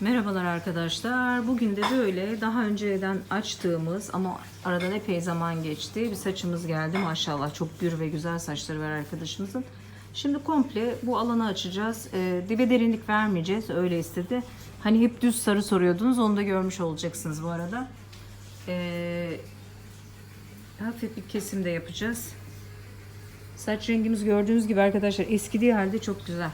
Merhabalar arkadaşlar. Bugün de böyle daha önceden açtığımız ama aradan epey zaman geçti. Bir saçımız geldi maşallah. Çok gür ve güzel saçları var arkadaşımızın. Şimdi komple bu alanı açacağız. Ee, dibe derinlik vermeyeceğiz. Öyle istedi. Hani hep düz sarı soruyordunuz. Onu da görmüş olacaksınız bu arada. Ee, hafif bir kesim de yapacağız. Saç rengimiz gördüğünüz gibi arkadaşlar eskidiği halde çok güzel.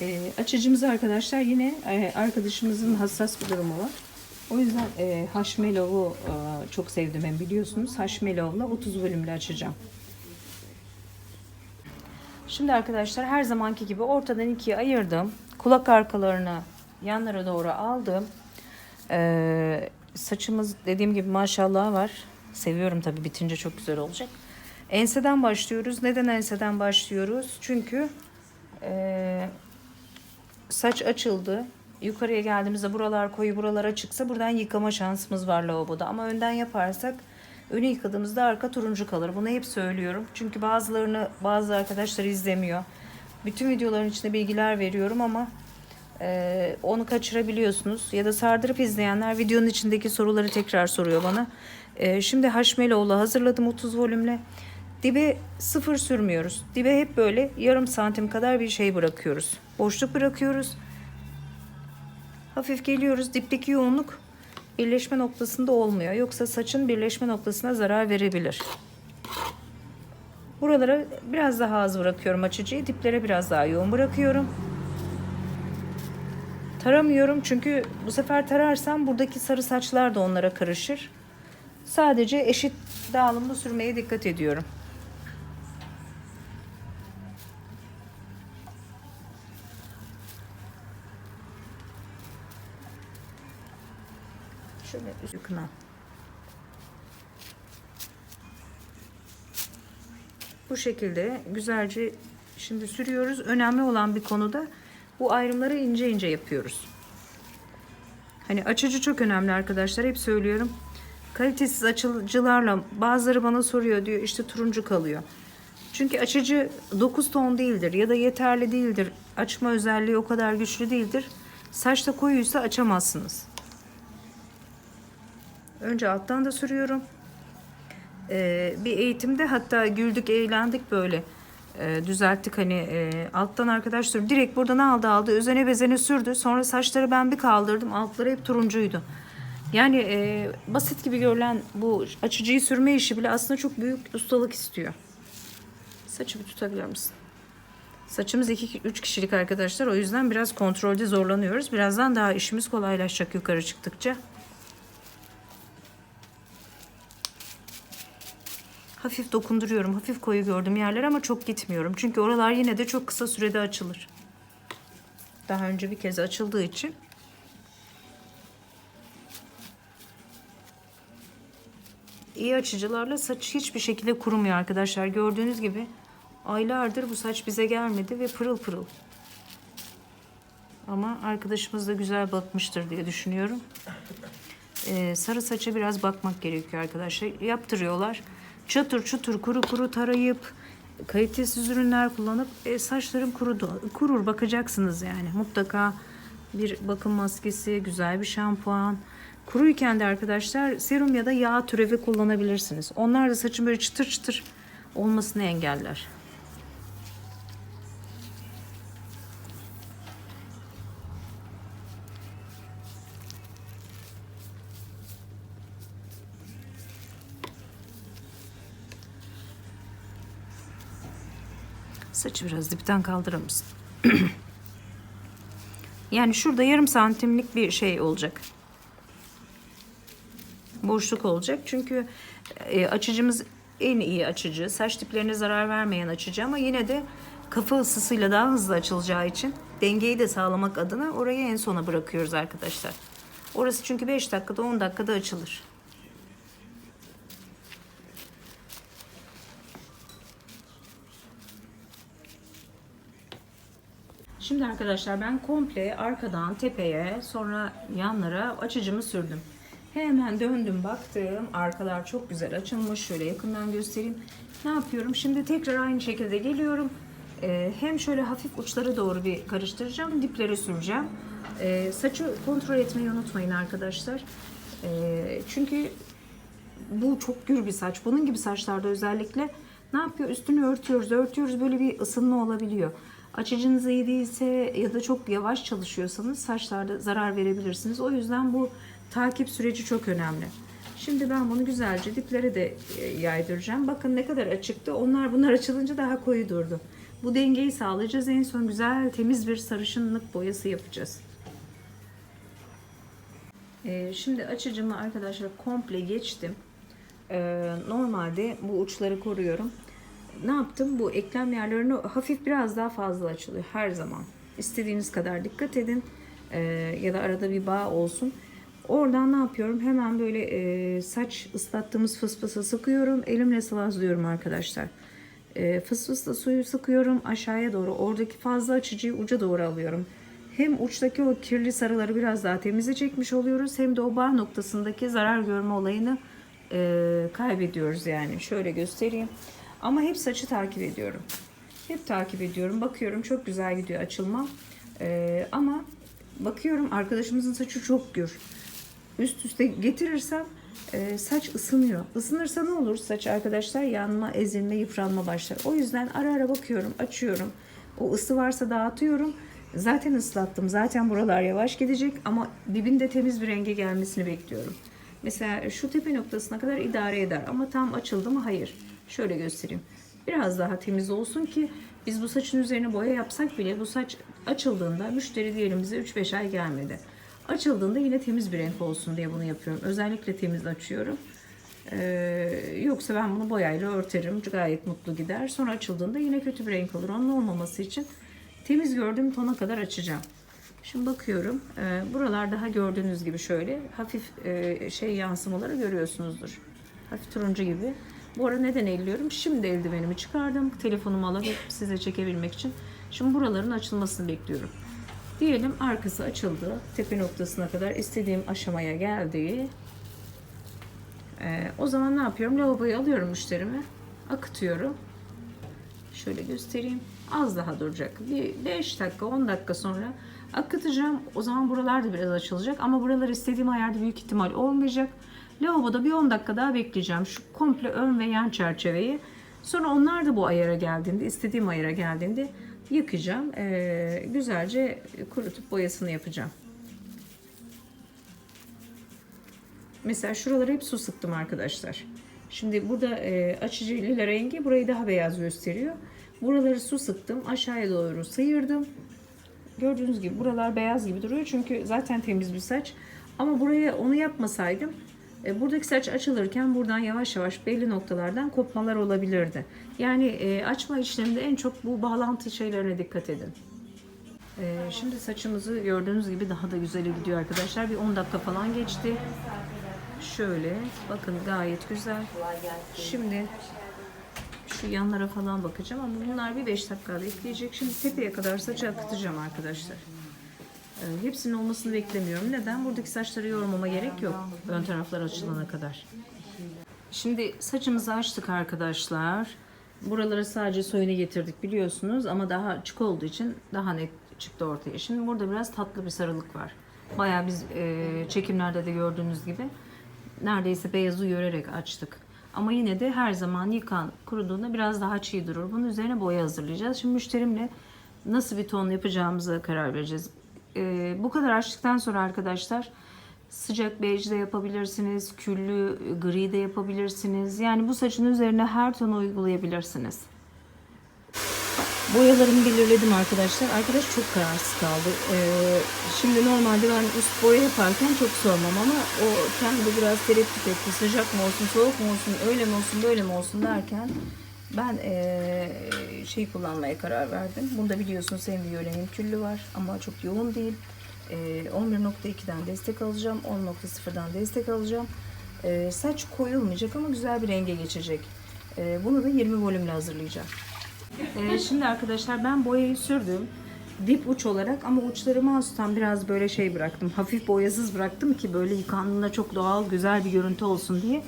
E, açıcımız arkadaşlar yine e, arkadaşımızın hassas bir durumu var. O yüzden e, Hashmelov'u e, çok sevdim ben biliyorsunuz. Hashmelov'la 30 bölümle açacağım. Şimdi arkadaşlar her zamanki gibi ortadan ikiye ayırdım. Kulak arkalarını yanlara doğru aldım. E, saçımız dediğim gibi maşallah var. Seviyorum tabii bitince çok güzel olacak. Enseden başlıyoruz. Neden enseden başlıyoruz? Çünkü e, saç açıldı. Yukarıya geldiğimizde buralar koyu buralar açıksa buradan yıkama şansımız var lavaboda. Ama önden yaparsak önü yıkadığımızda arka turuncu kalır. Bunu hep söylüyorum. Çünkü bazılarını bazı arkadaşlar izlemiyor. Bütün videoların içinde bilgiler veriyorum ama e, onu kaçırabiliyorsunuz. Ya da sardırıp izleyenler videonun içindeki soruları tekrar soruyor bana. E, şimdi Haşmeloğlu hazırladım 30 volümle. Dibe sıfır sürmüyoruz. Dibe hep böyle yarım santim kadar bir şey bırakıyoruz. Boşluk bırakıyoruz. Hafif geliyoruz. Dipteki yoğunluk birleşme noktasında olmuyor. Yoksa saçın birleşme noktasına zarar verebilir. Buralara biraz daha az bırakıyorum açıcıyı. Diplere biraz daha yoğun bırakıyorum. Taramıyorum çünkü bu sefer tararsam buradaki sarı saçlar da onlara karışır. Sadece eşit dağılımda sürmeye dikkat ediyorum. Şöyle yakına. Bu şekilde güzelce şimdi sürüyoruz. Önemli olan bir konuda bu ayrımları ince ince yapıyoruz. Hani açıcı çok önemli arkadaşlar. Hep söylüyorum. Kalitesiz açıcılarla bazıları bana soruyor diyor işte turuncu kalıyor. Çünkü açıcı 9 ton değildir ya da yeterli değildir. Açma özelliği o kadar güçlü değildir. Saçta koyuysa açamazsınız. Önce alttan da sürüyorum. Ee, bir eğitimde hatta güldük eğlendik böyle. Ee, düzelttik hani e, alttan arkadaşlar direkt buradan aldı aldı? Özene bezene sürdü. Sonra saçları ben bir kaldırdım. Altları hep turuncuydu. Yani e, basit gibi görülen bu açıcıyı sürme işi bile aslında çok büyük ustalık istiyor. Saçı bir tutabilir misin? Saçımız 2-3 kişilik arkadaşlar. O yüzden biraz kontrolde zorlanıyoruz. Birazdan daha işimiz kolaylaşacak yukarı çıktıkça Hafif dokunduruyorum. Hafif koyu gördüm yerler ama çok gitmiyorum. Çünkü oralar yine de çok kısa sürede açılır. Daha önce bir kez açıldığı için. İyi açıcılarla saç hiçbir şekilde kurumuyor arkadaşlar. Gördüğünüz gibi aylardır bu saç bize gelmedi ve pırıl pırıl. Ama arkadaşımız da güzel bakmıştır diye düşünüyorum. Ee, sarı saça biraz bakmak gerekiyor arkadaşlar. Yaptırıyorlar çatır çutur kuru kuru tarayıp kalitesiz ürünler kullanıp e, saçlarım kurudu. Kurur bakacaksınız yani. Mutlaka bir bakım maskesi, güzel bir şampuan. Kuruyken de arkadaşlar serum ya da yağ türevi kullanabilirsiniz. Onlar da saçın böyle çıtır çıtır olmasını engeller. Saçı biraz dipten kaldırır mısın? yani şurada yarım santimlik bir şey olacak. Boşluk olacak. Çünkü e, açıcımız en iyi açıcı. Saç diplerine zarar vermeyen açıcı ama yine de kafa ısısıyla daha hızlı açılacağı için dengeyi de sağlamak adına orayı en sona bırakıyoruz arkadaşlar. Orası çünkü 5 dakikada 10 dakikada açılır. Şimdi arkadaşlar ben komple arkadan tepeye sonra yanlara açıcımı sürdüm. Hemen döndüm baktım. Arkalar çok güzel açılmış. Şöyle yakından göstereyim. Ne yapıyorum? Şimdi tekrar aynı şekilde geliyorum. Ee, hem şöyle hafif uçlara doğru bir karıştıracağım, diplere süreceğim. Ee, saçı kontrol etmeyi unutmayın arkadaşlar. Ee, çünkü bu çok gür bir saç. Bunun gibi saçlarda özellikle ne yapıyor? Üstünü örtüyoruz, örtüyoruz böyle bir ısınma olabiliyor. Açıcınız iyi değilse ya da çok yavaş çalışıyorsanız saçlarda zarar verebilirsiniz. O yüzden bu takip süreci çok önemli. Şimdi ben bunu güzelce diplere de e, yaydıracağım. Bakın ne kadar açıktı. Onlar bunlar açılınca daha koyu durdu. Bu dengeyi sağlayacağız. En son güzel temiz bir sarışınlık boyası yapacağız. Ee, şimdi açıcımı arkadaşlar komple geçtim. Ee, normalde bu uçları koruyorum. Ne yaptım? Bu eklem yerlerini hafif biraz daha fazla açılıyor her zaman. İstediğiniz kadar dikkat edin. Ee, ya da arada bir bağ olsun. Oradan ne yapıyorum? Hemen böyle e, saç ıslattığımız fıspısı sıkıyorum. Elimle sıvazlıyorum arkadaşlar. E, fısfısla suyu sıkıyorum aşağıya doğru. Oradaki fazla açıcıyı uca doğru alıyorum. Hem uçtaki o kirli sarıları biraz daha temize çekmiş oluyoruz. Hem de o bağ noktasındaki zarar görme olayını e, kaybediyoruz yani. Şöyle göstereyim. Ama hep saçı takip ediyorum. Hep takip ediyorum. Bakıyorum çok güzel gidiyor açılma. E, ama bakıyorum arkadaşımızın saçı çok gür. Üst üste getirirsem e, saç ısınıyor. Isınırsa ne olur saç arkadaşlar? Yanma, ezilme, yıpranma başlar. O yüzden ara ara bakıyorum, açıyorum. O ısı varsa dağıtıyorum. Zaten ıslattım. Zaten buralar yavaş gidecek ama dibinde temiz bir renge gelmesini bekliyorum. Mesela şu tepe noktasına kadar idare eder ama tam açıldı mı? Hayır. Şöyle göstereyim. Biraz daha temiz olsun ki biz bu saçın üzerine boya yapsak bile bu saç açıldığında müşteri diyelim bize 3-5 ay gelmedi. Açıldığında yine temiz bir renk olsun diye bunu yapıyorum. Özellikle temiz açıyorum. Ee, yoksa ben bunu boyayla örterim. Gayet mutlu gider. Sonra açıldığında yine kötü bir renk olur. Onun olmaması için temiz gördüğüm tona kadar açacağım. Şimdi bakıyorum. Ee, buralar daha gördüğünüz gibi şöyle hafif e, şey yansımaları görüyorsunuzdur. Hafif turuncu gibi. Bu ara neden elliyorum? Şimdi eldivenimi çıkardım. Telefonumu alıp size çekebilmek için. Şimdi buraların açılmasını bekliyorum. Diyelim arkası açıldı. Tepe noktasına kadar istediğim aşamaya geldi. Ee, o zaman ne yapıyorum? Lavaboyu alıyorum müşterime. Akıtıyorum. Şöyle göstereyim. Az daha duracak. Bir 5 dakika 10 dakika sonra akıtacağım. O zaman buralar da biraz açılacak. Ama buralar istediğim ayarda büyük ihtimal olmayacak. Lavaboda bir 10 dakika daha bekleyeceğim. Şu komple ön ve yan çerçeveyi. Sonra onlar da bu ayara geldiğinde, istediğim ayara geldiğinde yıkayacağım. Ee, güzelce kurutup boyasını yapacağım. Mesela şuralara hep su sıktım arkadaşlar. Şimdi burada e, açıcı lila rengi burayı daha beyaz gösteriyor. Buraları su sıktım. Aşağıya doğru sıyırdım. Gördüğünüz gibi buralar beyaz gibi duruyor. Çünkü zaten temiz bir saç. Ama buraya onu yapmasaydım buradaki saç açılırken buradan yavaş yavaş belli noktalardan kopmalar olabilirdi. Yani e, açma işleminde en çok bu bağlantı şeylerine dikkat edin. E, şimdi saçımızı gördüğünüz gibi daha da güzel gidiyor arkadaşlar. Bir 10 dakika falan geçti. Şöyle bakın gayet güzel. Şimdi şu yanlara falan bakacağım ama bunlar bir 5 dakika bekleyecek. Şimdi tepeye kadar saçı akıtacağım arkadaşlar. Ee, hepsinin olmasını beklemiyorum. Neden? Buradaki saçları yormama gerek yok. Ön taraflar açılana kadar. Şimdi saçımızı açtık arkadaşlar. Buraları sadece soyunu getirdik biliyorsunuz ama daha açık olduğu için daha net çıktı ortaya. Şimdi burada biraz tatlı bir sarılık var. Bayağı biz e, çekimlerde de gördüğünüz gibi neredeyse beyazı görerek açtık. Ama yine de her zaman yıkan kuruduğunda biraz daha çiğ durur. Bunun üzerine boya hazırlayacağız. Şimdi müşterimle nasıl bir ton yapacağımıza karar vereceğiz. Ee, bu kadar açtıktan sonra arkadaşlar sıcak bej de yapabilirsiniz. Küllü gri de yapabilirsiniz. Yani bu saçın üzerine her tonu uygulayabilirsiniz. Boyalarımı belirledim arkadaşlar. Arkadaş çok kararsız kaldı. Ee, şimdi normalde ben üst boya yaparken çok sormam ama o kendi biraz tereddüt etti. Sıcak mı olsun, soğuk mu olsun, öyle mi olsun, böyle mi olsun derken ben ee, şey kullanmaya karar verdim. Bunda biliyorsunuz hem viyolenim küllü var ama çok yoğun değil. Ee, 11.2'den destek alacağım. 10.0'dan destek alacağım. Ee, saç koyulmayacak ama güzel bir renge geçecek. Ee, bunu da 20 volümle hazırlayacağım. Ee, şimdi arkadaşlar ben boyayı sürdüm. Dip uç olarak ama uçları mouse'tan biraz böyle şey bıraktım. Hafif boyasız bıraktım ki böyle yıkandığında çok doğal güzel bir görüntü olsun diye.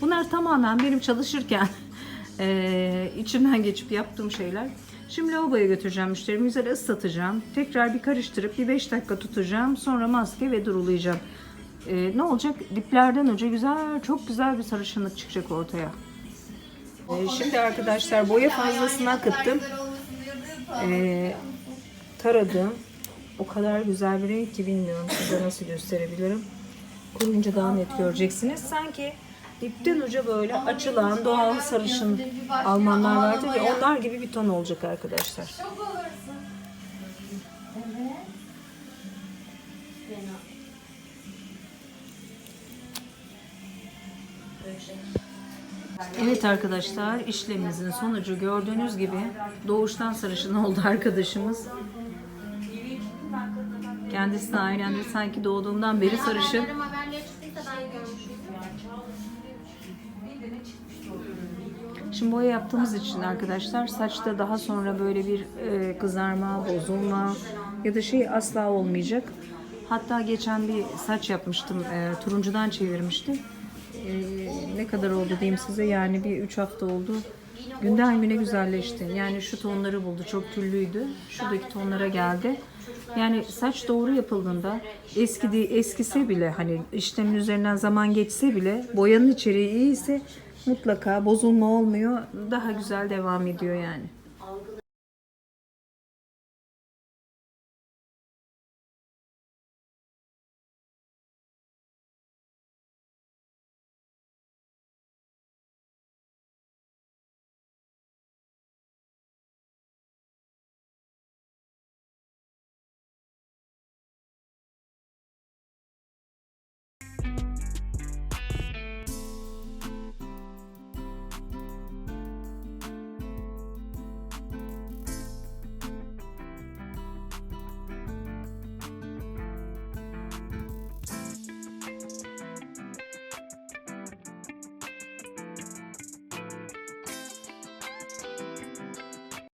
Bunlar tamamen benim çalışırken e, içimden geçip yaptığım şeyler. Şimdi lavaboya götüreceğim müşterimi. Güzel ıslatacağım. Tekrar bir karıştırıp bir 5 dakika tutacağım. Sonra maske ve durulayacağım. Ee, ne olacak? Diplerden uca güzel, çok güzel bir sarışınlık çıkacak ortaya. Ee, şimdi arkadaşlar boya fazlasını akıttım. Ee, taradım. O kadar güzel bir renk ki bilmiyorum size nasıl gösterebilirim. Kuruyunca daha net göreceksiniz. Sanki dipten uca böyle açılan doğal sarışın Almanlar vardır ya onlar gibi bir ton olacak arkadaşlar. Evet arkadaşlar işlemimizin sonucu gördüğünüz gibi doğuştan sarışın oldu arkadaşımız. Kendisine aynen de sanki doğduğumdan beri sarışın. Şimdi boya yaptığımız için arkadaşlar saçta daha sonra böyle bir e, kızarma, bozulma ya da şey asla olmayacak. Hatta geçen bir saç yapmıştım, e, turuncudan çevirmiştim. E, ne kadar oldu diyeyim size yani bir 3 hafta oldu. Günden güne güzelleşti. Yani şu tonları buldu. Çok tüllüydü. Şuradaki tonlara geldi. Yani saç doğru yapıldığında eski eskise bile hani işlemin üzerinden zaman geçse bile boyanın içeriği iyi ise mutlaka bozulma olmuyor. Daha güzel devam ediyor yani.